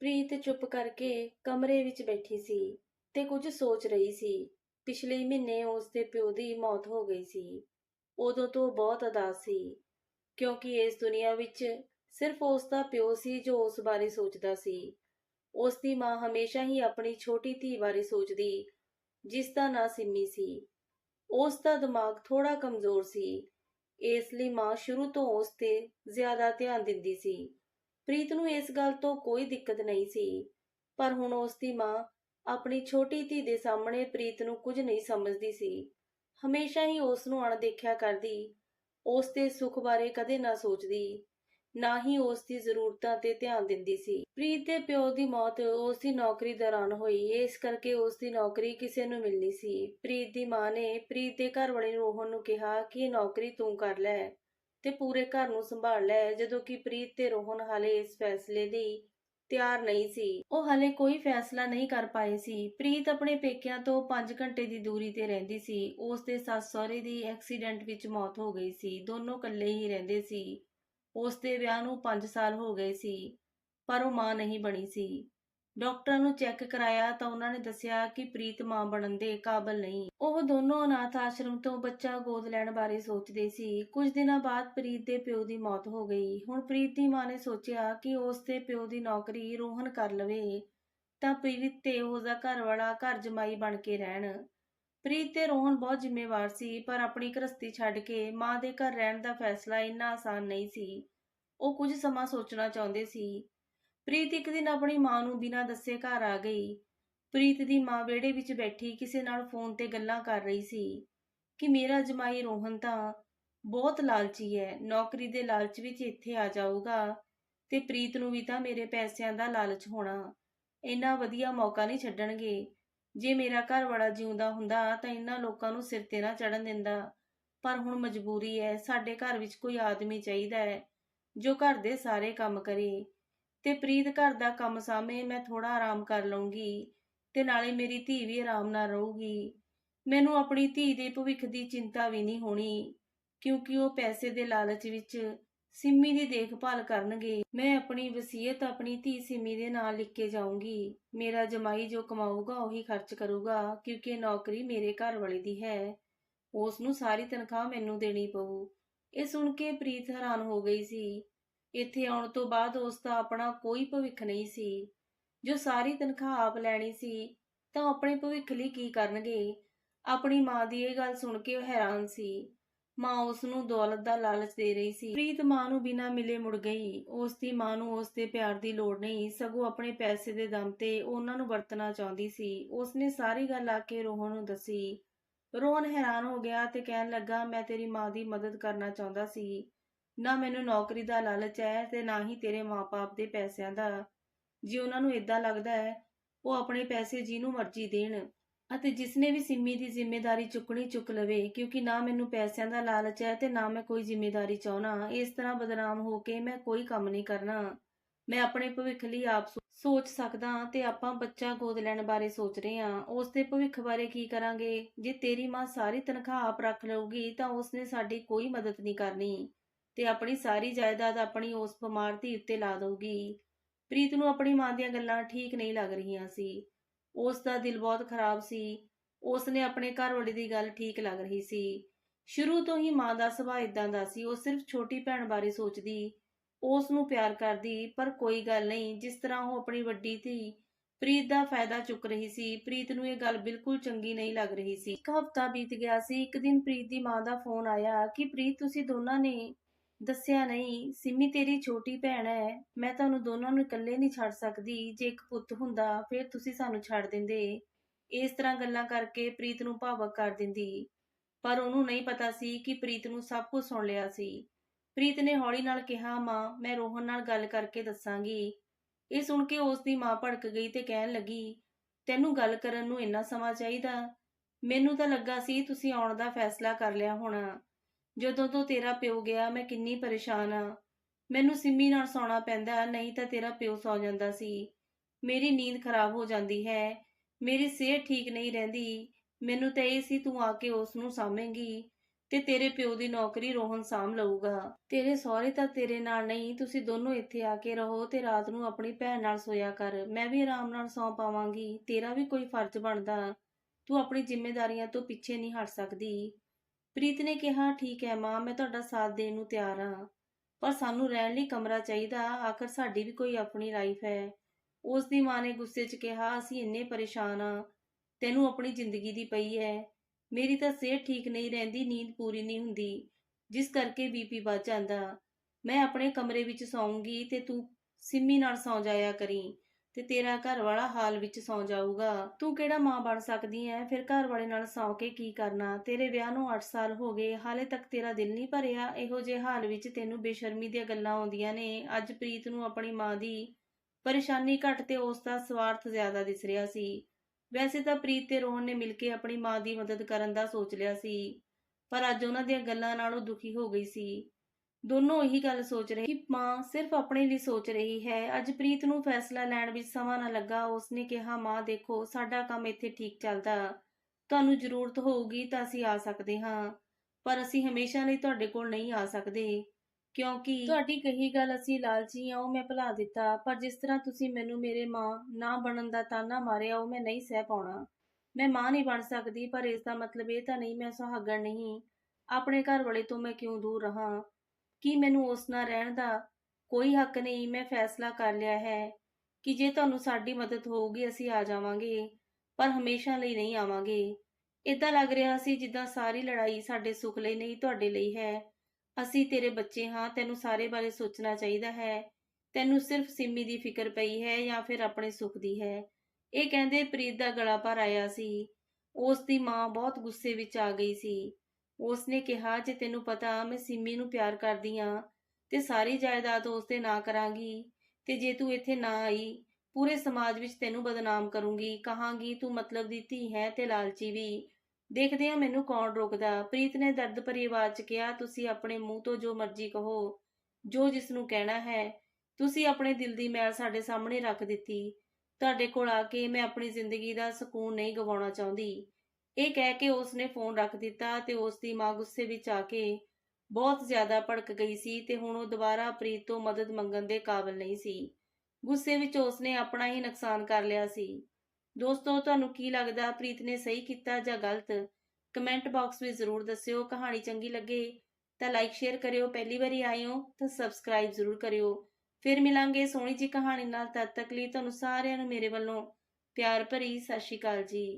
ਪ੍ਰੀਤ ਚੁੱਪ ਕਰਕੇ ਕਮਰੇ ਵਿੱਚ ਬੈਠੀ ਸੀ ਤੇ ਕੁਝ ਸੋਚ ਰਹੀ ਸੀ। ਪਿਛਲੇ ਮਹੀਨੇ ਉਸ ਦੇ ਪਿਓ ਦੀ ਮੌਤ ਹੋ ਗਈ ਸੀ। ਉਦੋਂ ਤੋਂ ਬਹੁਤ ਉਦਾਸ ਸੀ, ਕਿਉਂਕਿ ਇਸ ਦੁਨੀਆ ਵਿੱਚ ਸਿਰਫ ਉਸ ਦਾ ਪਿਓ ਸੀ ਜੋ ਉਸ ਬਾਰੇ ਸੋਚਦਾ ਸੀ। ਉਸ ਦੀ ਮਾਂ ਹਮੇਸ਼ਾ ਹੀ ਆਪਣੀ ਛੋਟੀ ਧੀ ਬਾਰੇ ਸੋਚਦੀ, ਜਿਸ ਦਾ ਨਾਂ ਸਿੰਮੀ ਸੀ। ਉਸ ਦਾ ਦਿਮਾਗ ਥੋੜਾ ਕਮਜ਼ੋਰ ਸੀ, ਇਸ ਲਈ ਮਾਂ ਸ਼ੁਰੂ ਤੋਂ ਉਸ ਤੇ ਜ਼ਿਆਦਾ ਧਿਆਨ ਦਿੰਦੀ ਸੀ। ਪ੍ਰੀਤ ਨੂੰ ਇਸ ਗੱਲ ਤੋਂ ਕੋਈ ਦਿੱਕਤ ਨਹੀਂ ਸੀ, ਪਰ ਹੁਣ ਉਸ ਦੀ ਮਾਂ ਆਪਣੀ ਛੋਟੀ ਧੀ ਦੇ ਸਾਹਮਣੇ ਪ੍ਰੀਤ ਨੂੰ ਕੁਝ ਨਹੀਂ ਸਮਝਦੀ ਸੀ। ਹਮੇਸ਼ਾ ਹੀ ਉਸ ਨੂੰ ਅਣਦੇਖਿਆ ਕਰਦੀ ਉਸ ਦੇ ਸੁੱਖ ਬਾਰੇ ਕਦੇ ਨਾ ਸੋਚਦੀ, ਨਾ ਹੀ ਉਸ ਦੀ ਜ਼ਰੂਰਤਾਂ ਤੇ ਧਿਆਨ ਦਿੰਦੀ ਸੀ। ਪ੍ਰੀਤ ਦੇ ਪਿਓ ਦੀ ਮੌਤ ਉਸ ਦੀ ਨੌਕਰੀ ਦੌਰਾਨ ਹੋਈ, ਇਸ ਕਰਕੇ ਉਸ ਦੀ ਨੌਕਰੀ ਕਿਸੇ ਨੂੰ ਮਿਲਣੀ ਸੀ। ਪ੍ਰੀਤ ਦੀ ਮਾਂ ਨੇ ਪ੍ਰੀਤ ਦੇ ਘਰ ਵਾਲੇ ਰੋਹਨ ਨੂੰ ਕਿਹਾ ਕਿ ਨੌਕਰੀ ਤੂੰ ਕਰ ਲੈ। ਤੇ ਪੂਰੇ ਘਰ ਨੂੰ ਸੰਭਾਲ ਲੈ, ਜਦੋਂ ਕਿ ਪ੍ਰੀਤ ਤੇ ਰੋਹਨ ਹਾਲੇ ਇਸ ਫੈਸਲੇ ਦੀ ਤਿਆਰ ਨਹੀਂ ਸੀ। ਉਹ ਹਾਲੇ ਕੋਈ ਫੈਸਲਾ ਨਹੀਂ ਕਰ ਪਾਏ ਸੀ। ਪ੍ਰੀਤ ਆਪਣੇ ਪੇਕਿਆਂ ਤੋਂ 5 ਘੰਟੇ ਦੀ ਦੂਰੀ ਤੇ ਰਹਿੰਦੀ ਸੀ। ਉਸ ਦੇ ਸੱਸ ਸਹੁਰੇ ਦੀ ਐਕਸੀਡੈਂਟ ਵਿੱਚ ਮੌਤ ਹੋ ਗਈ ਸੀ। ਦੋਨੋਂ ਇਕੱਲੇ ਹੀ ਰਹਿੰਦੇ ਸੀ। ਉਸ ਦੇ ਵਿਆਹ ਨੂੰ 5 ਸਾਲ ਹੋ ਗਏ ਸੀ, ਪਰ ਉਹ ਮਾਂ ਨਹੀਂ ਬਣੀ ਸੀ। ਡਾਕਟਰਾਂ ਨੂੰ ਚੈੱਕ ਕਰਾਇਆ ਤਾਂ ਉਹਨਾਂ ਨੇ ਦੱਸਿਆ ਕਿ ਪ੍ਰੀਤ ਮਾਂ ਬਣਨ ਦੇ ਕਾਬਲ ਨਹੀਂ। ਉਹ ਦੋਨੋਂ ਅਨਾਥ ਆਸ਼ਰਮ ਤੋਂ ਬੱਚਾ ਗੋਦ ਲੈਣ ਬਾਰੇ ਸੋਚਦੇ ਸੀ। ਕੁਝ ਦਿਨਾਂ ਬਾਅਦ ਪ੍ਰੀਤ ਦੇ ਪਿਓ ਦੀ ਮੌਤ ਹੋ ਗਈ। ਹੁਣ ਪ੍ਰੀਤ ਦੀ ਮਾਂ ਨੇ ਸੋਚਿਆ ਕਿ ਉਸ ਦੇ ਪਿਓ ਦੀ ਨੌਕਰੀ ਰੋਹਨ ਕਰ ਲਵੇ, ਤਾਂ ਪ੍ਰੀਤ ਤੇ ਉਸਦਾ ਘਰ ਵਾਲਾ ਘਰ ਜਮਾਈ ਬਣ ਕੇ ਰਹਿਣ। ਪ੍ਰੀਤ ਤੇ ਰੋਹਨ ਬਹੁਤ ਜ਼ਿੰਮੇਵਾਰ ਸੀ, ਪਰ ਆਪਣੀ ਗ੍ਰਸਤੀ ਛੱਡ ਕੇ ਮਾਂ ਦੇ ਘਰ ਰਹਿਣ ਦਾ ਫੈਸਲਾ ਇੰਨਾ ਆਸਾਨ ਨਹੀਂ ਸੀ। ਉਹ ਕੁਝ ਸਮਾਂ ਸੋਚਣਾ ਚਾਹੁੰਦੇ ਸੀ। ਪ੍ਰੀਤ ਇੱਕ ਦਿਨ ਆਪਣੀ ਮਾਂ ਨੂੰ ਬਿਨਾਂ ਦੱਸੇ ਘਰ ਆ ਗਈ। ਪ੍ਰੀਤ ਦੀ ਮਾਂ ਵਿਹੜੇ ਵਿੱਚ ਬੈਠੀ ਕਿਸੇ ਨਾਲ ਫੋਨ ਤੇ ਗੱਲਾਂ ਕਰ ਰਹੀ ਸੀ ਕਿ ਮੇਰਾ ਜਮਾਈ ਰੋਹਨ ਤਾਂ ਬਹੁਤ ਲਾਲਚੀ ਹੈ, ਨੌਕਰੀ ਦੇ ਲਾਲਚ ਵਿੱਚ ਇੱਥੇ ਆ ਜਾਊਗਾ ਤੇ ਪ੍ਰੀਤ ਨੂੰ ਵੀ ਤਾਂ ਮੇਰੇ ਪੈਸਿਆਂ ਦਾ ਲਾਲਚ ਹੋਣਾ। ਇੰਨਾ ਵਧੀਆ ਮੌਕਾ ਨਹੀਂ ਛੱਡਣਗੇ। ਜੇ ਮੇਰਾ ਘਰ ਵਾਲਾ ਜਿਉਂਦਾ ਹੁੰਦਾ ਤਾਂ ਇਹਨਾਂ ਲੋਕਾਂ ਨੂੰ ਸਿਰ ਤੇ ਨਾ ਚੜਨ ਦਿੰਦਾ। ਪਰ ਹੁਣ ਮਜਬੂਰੀ ਹੈ, ਸਾਡੇ ਘਰ ਵਿੱਚ ਕੋਈ ਆਦਮੀ ਚਾਹੀਦਾ ਹੈ ਜੋ ਘਰ ਦੇ ਸਾਰੇ ਕੰਮ ਕਰੇ। ਤੇ ਪ੍ਰੀਤ ਘਰ ਦਾ ਕੰਮ ਸਾਹਮਣੇ ਮੈਂ ਥੋੜਾ ਆਰਾਮ ਕਰ ਲਵਾਂਗੀ ਤੇ ਨਾਲੇ ਮੇਰੀ ਧੀ ਵੀ ਆਰਾਮ ਨਾਲ ਰਹੂਗੀ। ਮੈਨੂੰ ਆਪਣੀ ਧੀ ਦੇ ਭਵਿੱਖ ਦੀ ਚਿੰਤਾ ਵੀ ਨਹੀਂ ਹੋਣੀ, ਕਿਉਂਕਿ ਉਹ ਪੈਸੇ ਦੇ ਲਾਲਚ ਵਿੱਚ ਸਿੰਮੀ ਦੀ ਦੇਖਭਾਲ ਕਰਨਗੇ। ਮੈਂ ਆਪਣੀ ਵਸੀਅਤ ਆਪਣੀ ਧੀ ਸਿੰਮੀ ਦੇ ਨਾਲ ਲਿਖ ਕੇ ਜਾਊਂਗੀ। ਮੇਰਾ ਜਮਾਈ ਜੋ ਕਮਾਊਗਾ, ਉਹੀ ਖਰਚ ਕਰੂਗਾ, ਕਿਉਂਕਿ ਨੌਕਰੀ ਮੇਰੇ ਘਰ ਵਾਲੇ ਦੀ ਹੈ। ਉਸ ਨੂੰ ਸਾਰੀ ਤਨਖਾਹ ਮੈਨੂੰ ਦੇਣੀ ਪਊ। ਇਹ ਸੁਣ ਕੇ ਪ੍ਰੀਤ ਹੈਰਾਨ ਹੋ ਗਈ ਸੀ। ਇੱਥੇ ਆਉਣ ਤੋਂ ਬਾਅਦ ਉਸ ਦਾ ਆਪਣਾ ਕੋਈ ਭਵਿੱਖ ਨਹੀਂ ਸੀ। ਜੋ ਸਾਰੀ ਤਨਖਾਹ ਆਪ ਲੈਣੀ ਸੀ, ਤਾਂ ਉਹ ਆਪਣੇ ਭਵਿੱਖ ਲਈ ਕੀ ਕਰਨਗੇ? ਆਪਣੀ ਮਾਂ ਦੀ ਇਹ ਗੱਲ ਸੁਣ ਕੇ ਉਹ ਹੈਰਾਨ ਸੀ। ਮਾਂ ਉਸ ਨੂੰ ਦੌਲਤ ਦਾ ਲਾਲਚ ਦੇ ਰਹੀ ਸੀ। ਪ੍ਰੀਤ ਮਾਂ ਨੂੰ ਬਿਨਾਂ ਮਿਲੇ ਮੁੜ ਗਈ। ਉਸ ਦੀ ਮਾਂ ਨੂੰ ਉਸ ਦੇ ਪਿਆਰ ਦੀ ਲੋੜ ਨਹੀਂ। ਸਗੋਂ ਆਪਣੇ ਪੈਸੇ ਦੇ ਦਮ ਤੇ ਉਹਨਾਂ ਨੂੰ ਵਰਤਣਾ ਚਾਹੁੰਦੀ ਸੀ। ਉਸ ਨੇ ਸਾਰੀ ਗੱਲ ਆ ਕੇ ਰੋਹਨ ਨੂੰ ਦੱਸੀ। ਰੋਹਨ ਹੈਰਾਨ ਹੋ ਗਿਆ ਤੇ ਕਹਿਣ ਲੱਗਾ, ਮੈਂ ਤੇਰੀ ਮਾਂ ਦੀ ਮਦਦ ਕਰਨਾ ਚਾਹੁੰਦਾ ਸੀ। ਨਾ ਮੈਨੂੰ ਨੌਕਰੀ ਦਾ ਲਾਲਚ ਹੈ ਤੇ ਨਾ ਹੀ ਤੇਰੇ ਮਾਪੇ ਦੇ ਪੈਸਿਆਂ ਦਾ। ਜੇ ਉਹਨਾਂ ਨੂੰ ਇਦਾਂ ਲੱਗਦਾ ਹੈ, ਉਹ ਆਪਣੇ ਪੈਸੇ ਜਿਹਨੂੰ ਮਰਜ਼ੀ ਦੇਣ ਅਤੇ ਜਿਸਨੇ ਵੀ ਸਿੰਮੀ ਦੀ ਜ਼ਿੰਮੇਵਾਰੀ ਚੁੱਕਣੀ ਚੁੱਕ ਲਵੇ, ਕਿਉਂਕਿ ਨਾ ਮੈਨੂੰ ਪੈਸਿਆਂ ਦਾ ਲਾਲਚ ਹੈ ਤੇ ਨਾ ਮੈਂ ਕੋਈ ਜ਼ਿੰਮੇਵਾਰੀ ਚਾਹਣਾ ਇਸ ਤਰ੍ਹਾਂ ਬਦਨਾਮ ਹੋ ਕੇ ਮੈਂ ਕੋਈ ਕੰਮ ਨਹੀਂ ਕਰਨਾ। ਮੈਂ ਆਪਣੇ ਭਵਿੱਖ ਲਈ ਆਪ ਸੋਚ ਸਕਦਾ ਤੇ ਆਪਾਂ ਬੱਚਾ ਗੋਦ ਲੈਣ ਬਾਰੇ ਸੋਚ ਰਹੇ ਹਾਂ। ਉਸ ਦੇ ਭਵਿੱਖ ਬਾਰੇ ਕੀ ਕਰਾਂਗੇ? ਜੇ ਤੇਰੀ ਮਾਂ ਸਾਰੀ ਤਨਖਾਹ ਆਪ ਰੱਖ ਲਊਗੀ ਤਾਂ ਉਸਨੇ ਸਾਡੀ ਕੋਈ ਮਦਦ ਨਹੀਂ ਕਰਨੀ। ਤੇ ਆਪਣੀ ਸਾਰੀ ਜਾਇਦਾਦ ਆਪਣੀ ਉਸ ਬਿਮਾਰ ਧੀ ਉੱਤੇ ਲਾ ਦਊਗੀ। ਪ੍ਰੀਤ ਨੂੰ ਆਪਣੀ ਮਾਂ ਦੀਆਂ ਗੱਲਾਂ ਠੀਕ ਨਹੀਂ ਲੱਗ ਰਹੀਆਂ ਸੀ। ਉਸ ਦਾ ਦਿਲ ਬਹੁਤ ਖਰਾਬ ਸੀ। ਉਸ ਨੇ ਆਪਣੇ ਘਰ ਵਾਲੀ ਦੀ ਗੱਲ ਠੀਕ ਲੱਗ ਰਹੀ ਸੀ। ਸ਼ੁਰੂ ਤੋਂ ਹੀ ਮਾਂ ਦਾ ਸੁਭਾਅ ਇਦਾਂ ਦਾ ਸੀ, ਉਹ ਸਿਰਫ ਛੋਟੀ ਭੈਣ ਬਾਰੇ ਸੋਚਦੀ, ਉਸ ਨੂੰ ਪਿਆਰ ਕਰਦੀ, ਪਰ ਕੋਈ ਗੱਲ ਨਹੀਂ, ਜਿਸ ਤਰ੍ਹਾਂ ਉਹ ਆਪਣੀ ਵੱਡੀ ਧੀ ਪ੍ਰੀਤ ਦਾ ਫਾਇਦਾ ਚੁੱਕ ਰਹੀ ਸੀ, ਪ੍ਰੀਤ ਨੂੰ ਇਹ ਗੱਲ ਬਿਲਕੁਲ ਚੰਗੀ ਨਹੀਂ ਲੱਗ ਰਹੀ ਸੀ। ਇੱਕ ਹਫ਼ਤਾ ਬੀਤ ਗਿਆ ਸੀ, ਇੱਕ ਦਿਨ ਪ੍ਰੀਤ ਦੀ ਮਾਂ ਦਾ ਫੋਨ ਆਇਆ ਕਿ, ਪ੍ਰੀਤ, ਤੁਸੀਂ ਦੋਨਾਂ ਨੇ ਦੱਸਿਆ ਨਹੀਂ, ਸਿੰਮੀ ਤੇਰੀ ਛੋਟੀ ਭੈਣ ਹੈ ਮੈਂ ਤੁਹਾਨੂੰ ਦੋਨਾਂ ਨੂੰ ਇਕੱਲੇ ਨਹੀਂ ਛੱਡ ਸਕਦੀ, ਜੇ ਇੱਕ ਪੁੱਤ ਹੁੰਦਾ, ਫਿਰ ਤੁਸੀਂ ਸਾਨੂੰ ਛੱਡ ਦਿੰਦੇ। ਇਸ ਤਰ੍ਹਾਂ ਗੱਲਾਂ ਕਰਕੇ ਪ੍ਰੀਤ ਨੂੰ ਭਾਵਕ ਕਰ ਦਿੰਦੀ। ਪਰ ਉਹਨੂੰ ਨਹੀਂ ਪਤਾ ਸੀ ਕਿ ਪ੍ਰੀਤ ਨੂੰ ਸਭ ਕੁਝ ਸੁਣ ਲਿਆ ਸੀ। ਪ੍ਰੀਤ ਨੇ ਹੌਲੀ ਨਾਲ ਕਿਹਾ, ਮਾਂ, ਮੈਂ ਰੋਹਨ ਨਾਲ ਗੱਲ ਕਰਕੇ ਦੱਸਾਂਗੀ। ਇਹ ਸੁਣ ਕੇ ਉਸ ਦੀ ਮਾਂ ਭੜਕ ਗਈ ਤੇ ਕਹਿਣ ਲੱਗੀ, ਤੈਨੂੰ ਗੱਲ ਕਰਨ ਨੂੰ ਇੰਨਾ ਸਮਾਂ ਚਾਹੀਦਾ? ਮੈਨੂੰ ਤਾਂ ਲੱਗਾ ਸੀ ਤੁਸੀਂ ਆਉਣ ਦਾ ਫੈਸਲਾ ਕਰ ਲਿਆ ਹੋਣਾ। ਜਦੋਂ ਤੋਂ ਤੇਰਾ ਪਿਓ ਗਿਆ, ਮੈਂ ਕਿੰਨੀ ਪਰੇਸ਼ਾਨ ਆ। ਮੈਨੂੰ ਸਿੰਮੀ ਨਾਲ ਸੌਣਾ ਪੈਂਦਾ, ਨਹੀਂ ਤਾਂ ਤੇਰਾ ਪਿਓ ਸੌ ਜਾਂਦਾ ਸੀ। ਮੇਰੀ ਨੀਂਦ ਖਰਾਬ ਹੋ ਜਾਂਦੀ ਹੈ। ਮੇਰੀ ਸਿਹਤ ਠੀਕ ਨਹੀਂ ਰਹਿੰਦੀ। ਮੈਨੂੰ ਤਾਂ ਇਹ ਸੀ, ਤੂੰ ਆ ਕੇ ਉਸ ਨੂੰ ਸਾਂਭੇਂਗੀ ਤੇ ਤੇਰੇ ਪਿਓ ਦੀ ਨੌਕਰੀ ਰੋਹਨ ਸਾਂਭ ਲਊਗਾ। ਤੇਰੇ ਸਹੁਰੇ ਤਾਂ ਤੇਰੇ ਨਾਲ ਨਹੀਂ, ਤੁਸੀਂ ਦੋਨੋਂ ਇੱਥੇ ਆ ਕੇ ਰਹੋ ਤੇ ਰਾਤ ਨੂੰ ਆਪਣੀ ਭੈਣ ਨਾਲ ਸੋਇਆ ਕਰ। ਮੈਂ ਵੀ ਆਰਾਮ ਨਾਲ ਸੌਂ ਪਾਵਾਂਗੀ। ਤੇਰਾ ਵੀ ਕੋਈ ਫਰਜ਼ ਬਣਦਾ। ਤੂੰ ਆਪਣੀ ਜ਼ਿੰਮੇਵਾਰੀਆਂ ਤੋਂ ਪਿੱਛੇ ਨਹੀਂ ਹਟ ਸਕਦੀ। ਪ੍ਰੀਤ ਨੇ ਕਿਹਾ, ਠੀਕ ਹੈ ਮਾਂ, ਮੈਂ ਤੁਹਾਡਾ ਸਾਥ ਦੇਣ ਨੂੰ ਤਿਆਰ ਹਾਂ। ਪਰ ਸਾਨੂੰ ਰਹਿਣ ਲਈ ਕਮਰਾ ਚਾਹੀਦਾ, ਆਖਰ ਸਾਡੀ ਵੀ ਕੋਈ ਆਪਣੀ ਲਾਈਫ ਹੈ। ਉਸ ਦੀ ਮਾਂ ਨੇ ਗੁੱਸੇ 'ਚ ਕਿਹਾ, ਅਸੀਂ ਇੰਨੇ ਪਰੇਸ਼ਾਨ ਆ ਤੈਨੂੰ ਆਪਣੀ ਜ਼ਿੰਦਗੀ ਦੀ ਪਈ ਹੈ। ਮੇਰੀ ਤਾਂ ਸਿਹਤ ਠੀਕ ਨਹੀਂ ਰਹਿੰਦੀ, ਨੀਂਦ ਪੂਰੀ ਨਹੀਂ ਹੁੰਦੀ, ਜਿਸ ਕਰਕੇ ਬੀਪੀ ਵੱਧ ਜਾਂਦਾ। ਮੈਂ ਆਪਣੇ ਕਮਰੇ ਵਿੱਚ ਸੌਂਗੀ ਤੇ ਤੂੰ ਸਿੰਮੀ ਨਾਲ ਸੌਂ ਜਾਇਆ ਕਰੀ। ਤੇ ਤੇਰਾ ਘਰ ਵਾਲਾ ਹਾਲ ਵਿੱਚ ਸੌਂ ਜਾਊਗਾ। ਤੂੰ ਕਿਹੜਾ ਮਾਂ ਬਣ ਸਕਦੀ ਐ? ਫਿਰ ਘਰ ਵਾਲੇ ਨਾਲ ਸੌਂ ਕੇ ਕੀ ਕਰਨਾ? ਤੇਰੇ ਵਿਆਹ ਨੂੰ 8 ਸਾਲ ਹੋ ਗਏ। ਹਾਲੇ ਤੱਕ ਤੇਰਾ ਦਿਲ ਨਹੀਂ ਭਰਿਆ। ਇਹੋ ਜਿਹੇ ਹਾਲ ਵਿੱਚ ਤੈਨੂੰ ਬੇਸ਼ਰਮੀ ਦੀਆਂ ਗੱਲਾਂ ਆਉਂਦੀਆਂ ਨੇ। ਅੱਜ ਪ੍ਰੀਤ ਨੂੰ ਆਪਣੀ ਮਾਂ ਦੀ ਪਰੇਸ਼ਾਨੀ ਘੱਟ ਤੇ ਉਸ ਦਾ ਸਵਾਰਥ ਜ਼ਿਆਦਾ ਦਿਸ ਰਿਹਾ ਸੀ। ਵੈਸੇ ਤਾਂ ਪ੍ਰੀਤ ਤੇ ਰੋਹਨ ਨੇ ਮਿਲ ਕੇ ਆਪਣੀ ਮਾਂ ਦੀ ਮਦਦ ਕਰਨ ਦਾ ਸੋਚ ਲਿਆ ਸੀ। ਪਰ ਅੱਜ ਉਹਨਾਂ ਦੀਆਂ ਗੱਲਾਂ ਨਾਲ ਉਹ ਦੁਖੀ ਹੋ ਗਈ ਸੀ। ਦੋਨੋਂ ਇਹੀ ਗੱਲ ਸੋਚ ਰਹੇ ਕਿ ਮਾਂ ਸਿਰਫ ਆਪਣੇ ਲਈ ਸੋਚ ਰਹੀ ਹੈ। ਅੱਜ ਪ੍ਰੀਤ ਨੂੰ ਫੈਸਲਾ ਲੈਣ ਵਿੱਚ ਸਮਾਂ ਨਾ ਲੱਗਾ। ਉਸਨੇ ਕਿਹਾ, ਮਾਂ, ਦੇਖੋ, ਸਾਡਾ ਕੰਮ ਇੱਥੇ ਠੀਕ ਚੱਲਦਾ। ਤੁਹਾਨੂੰ ਜ਼ਰੂਰਤ ਹੋਊਗੀ ਤਾਂ ਅਸੀਂ ਆ ਸਕਦੇ ਹਾਂ, ਪਰ ਅਸੀਂ ਹਮੇਸ਼ਾ ਲਈ ਤੁਹਾਡੇ ਕੋਲ ਨਹੀਂ ਆ ਸਕਦੇ। ਕਿਉਂਕਿ ਤੁਹਾਡੀ ਕਹੀ ਗੱਲ ਅਸੀਂ ਲਾਲਚੀ ਆ ਉਹ ਮੈਂ ਭੁਲਾ ਦਿੱਤਾ। ਪਰ ਜਿਸ ਤਰ੍ਹਾਂ ਤੁਸੀਂ ਮੈਨੂੰ ਮੇਰੇ ਮਾਂ ਨਾ ਬਣਨ ਦਾ ਤਾਨਾ ਮਾਰਿਆ, ਉਹ ਮੈਂ ਨਹੀਂ ਸਹਿ ਪਾਉਣਾ। ਮੈਂ ਮਾਂ ਨਹੀਂ ਬਣ ਸਕਦੀ, ਪਰ ਇਸ ਦਾ ਮਤਲਬ ਇਹ ਤਾਂ ਨਹੀਂ ਮੈਂ ਸੁਹਾਗਣ ਨਹੀਂ। ਆਪਣੇ ਘਰ ਵਾਲੇ ਤੋਂ ਮੈਂ ਕਿਉਂ ਦੂਰ ਰਹਾ? ਕੀ ਮੈਨੂੰ ਉਸ ਨਾਲ ਰਹਿਣ ਦਾ ਕੋਈ ਹੱਕ ਨਹੀਂ, ਮੈਂ ਫੈਸਲਾ ਕਰ ਲਿਆ ਹੈ ਕਿ ਜੇ ਤੁਹਾਨੂੰ ਸਾਡੀ ਮਦਦ ਹੋਊਗੀ, ਅਸੀਂ ਆ ਜਾਵਾਂਗੇ, ਪਰ ਹਮੇਸ਼ਾ ਲਈ ਨਹੀਂ ਆਵਾਂਗੇ। ਇਦਾਂ ਲੱਗ ਰਿਹਾ ਸੀ ਜਿੱਦਾਂ ਸਾਰੀ ਲੜਾਈ ਸਾਡੇ ਸੁੱਖ ਲਈ ਨਹੀਂ, ਤੁਹਾਡੇ ਲਈ ਹੈ। ਅਸੀਂ ਤੇਰੇ ਬੱਚੇ ਹਾਂ, ਤੈਨੂੰ ਸਾਰੇ ਬਾਰੇ ਸੋਚਣਾ ਚਾਹੀਦਾ ਹੈ। ਤੈਨੂੰ ਸਿਰਫ ਸਿੰਮੀ ਦੀ ਫਿਕਰ ਪਈ ਹੈ ਜਾਂ ਫਿਰ ਆਪਣੇ ਸੁੱਖ ਦੀ ਹੈ? ਇਹ ਕਹਿੰਦੇ ਪ੍ਰੀਤ ਦਾ ਗਲਾ ਭਰ ਆਇਆ ਸੀ। ਉਸ ਦੀ ਮਾਂ ਬਹੁਤ ਗੁੱਸੇ ਵਿੱਚ ਆ ਗਈ ਸੀ। ਉਸ ਨੇ ਕਿਹਾ, ਜੇ ਤੈਨੂੰ ਪਤਾ, ਮੈਂ ਸਿੰਮੀ ਨੂੰ ਪਿਆਰ ਕਰਦੀ ਆ ਤੇ ਸਾਰੀ ਜਾਇਦਾਦ ਉਸ ਦੇ ਨਾਂ ਕਰਾਂਗੀ ਤੇ ਜੇ ਤੂੰ ਇੱਥੇ ਨਾ ਆਈ, ਪੂਰੇ ਸਮਾਜ ਵਿੱਚ ਤੈਨੂੰ ਬਦਨਾਮ ਕਰੂੰਗੀ। ਕਹਾਂਗੀ, ਤੂੰ ਮਤਲਬ ਦੀ ਧੀ ਹੈ ਤੇ ਲਾਲਚੀ ਵੀ। ਦੇਖਦੇ ਆ ਮੈਨੂੰ ਕੌਣ ਰੋਕਦਾ? ਪ੍ਰੀਤ ਨੇ ਦਰਦ ਭਰੀ ਆਵਾਜ਼ 'ਚ ਕਿਹਾ, ਤੁਸੀਂ ਆਪਣੇ ਮੂੰਹ ਤੋਂ ਜੋ ਮਰਜ਼ੀ ਕਹੋ, ਜੋ ਜਿਸ ਨੂੰ ਕਹਿਣਾ ਹੈ, ਤੁਸੀਂ ਆਪਣੇ ਦਿਲ ਦੀ ਮੈਲ ਸਾਡੇ ਸਾਹਮਣੇ ਰੱਖ ਦਿੱਤੀ। ਤੁਹਾਡੇ ਕੋਲ ਆ ਕੇ ਮੈਂ ਆਪਣੀ ਜ਼ਿੰਦਗੀ ਦਾ ਸਕੂਨ ਨਹੀਂ ਗਵਾਉਣਾ ਚਾਹੁੰਦੀ। ਇਹ ਕਹਿ ਕੇ ਉਸ ਨੇ ਫੋਨ ਰੱਖ ਦਿੱਤਾ ਤੇ ਉਸ ਦੀ ਮਾਂ ਗੁੱਸੇ ਵਿੱਚ ਆ ਕੇ ਬਹੁਤ ਜ਼ਿਆਦਾ ਭੜਕ ਗਈ ਸੀ ਤੇ ਹੁਣ ਉਹ ਦੁਬਾਰਾ ਪ੍ਰੀਤ ਤੋਂ ਮਦਦ ਮੰਗਣ ਦੇ ਕਾਬਿਲ ਨਹੀਂ ਸੀ। ਗੁੱਸੇ ਵਿੱਚ ਉਸ ਨੇ ਆਪਣਾ ਹੀ ਨੁਕਸਾਨ ਕਰ ਲਿਆ ਸੀ। ਦੋਸਤੋ, ਤੁਹਾਨੂੰ ਕੀ ਲੱਗਦਾ, ਪ੍ਰੀਤ ਨੇ ਸਹੀ ਕੀਤਾ ਜਾਂ ਗਲਤ? ਕਮੈਂਟ ਬਾਕਸ ਵਿੱਚ ਜ਼ਰੂਰ ਦੱਸਿਓ। ਕਹਾਣੀ ਚੰਗੀ ਲੱਗੇ ਤਾਂ ਲਾਈਕ, ਸ਼ੇਅਰ ਕਰਿਓ। ਪਹਿਲੀ ਵਾਰੀ ਆਏ ਹੋ ਤਾਂ ਸਬਸਕ੍ਰਾਈਬ ਜ਼ਰੂਰ ਕਰਿਓ। ਫਿਰ ਮਿਲਾਂਗੇ ਸੋਹਣੀ ਜੀ ਕਹਾਣੀ ਨਾਲ। ਤਦ ਤੱਕ ਲਈ ਤੁਹਾਨੂੰ ਸਾਰਿਆਂ ਨੂੰ ਮੇਰੇ ਵੱਲੋਂ ਪਿਆਰ ਭਰੀ ਸਤਿ ਸ਼੍ਰੀ ਅਕਾਲ ਜੀ।